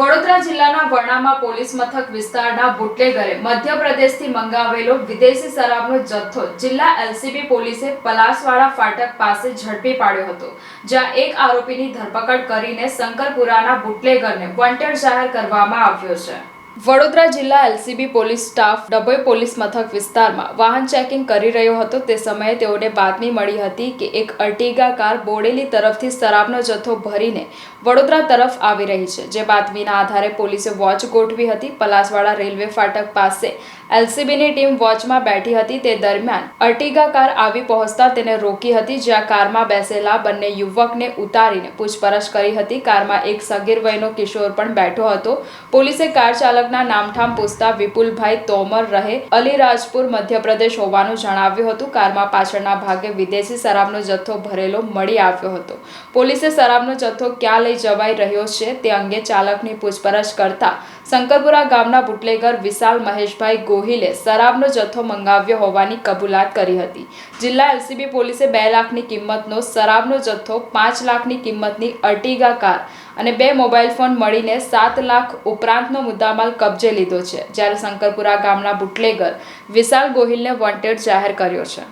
વડોદરા જિલ્લાના વર્ણામાં પોલીસ મથક વિસ્તારના બુટલેગરે મધ્યપ્રદેશથી મંગાવેલો વિદેશી શરાબનો જથ્થો જિલ્લા એલસીબી પોલીસે પલાસવાડા ફાટક પાસે ઝડપી પાડ્યો હતો, જ્યાં એક આરોપીની ધરપકડ કરીને શંકરપુરાના બુટલેગરને વોન્ટેડ જાહેર કરવામાં આવ્યો છે. વડોદરા જિલ્લા LCB police staff Dabhoi police મથક વિસ્તારમાં વાહન ચેકિંગ કરી રહ્યો હતો. તે સમયે તેઓને બાતમી મળી હતી કે એક અર્ટિગા કાર બોડેલી તરફથી શરાબનો જથ્થો ભરીને વડોદરા તરફ આવી રહી છે. જે બાતમીના આધારે પોલીસે વોચ ગોઠવી હતી. પલાસવાડા રેલવે ફાટક પાસે એલસીબીની ટીમ વોચમાં બેઠી હતી. તે દરમિયાન અર્ટિગા કાર આવી પહોંચતા તેને રોકી હતી. જ્યાં કારમાં બેસેલા બંને યુવકને ઉતારીને પૂછપરછ કરી હતી. કારમાં એક સગીર વયનો કિશોર પણ બેઠો હતો. પોલીસે કાર ચાલકના નામઠામ પૂછતા વિપુલભાઈ તોમર રહે. અલીરાજપુર મધ્યપ્રદેશ હોવાનું જણાવ્યું હતું. કારમાં પાછળના ભાગે વિદેશી શરાબનો જથ્થો ભરેલો મળી આવ્યો હતો. પોલીસે શરાબનો જથ્થો ક્યાં લઈ જવાઈ રહ્યો છે તે અંગે ચાલકની પૂછપરછ કરતા શંકરપુરા ગામના બુટલેગર વિશાલ મહેશભાઈ ગોહિલે શરાબનો જથ્થો મંગાવ્યો હોવાની કબૂલાત કરી હતી. જિલ્લા એલસીબી પોલીસે બે લાખની કિંમતનો શરાબનો જથ્થો પાંચ લાખની કિંમતની અર્ટિગા કાર અને બે મોબાઈલ ફોન મળીને સાત લાખ ઉપરાંતનો મુદ્દામાલ કબજે લીધો છે, જ્યારે શંકરપુરા ગામના બુટલેગર વિશાલ ગોહિલને વોન્ટેડ જાહેર કર્યો છે.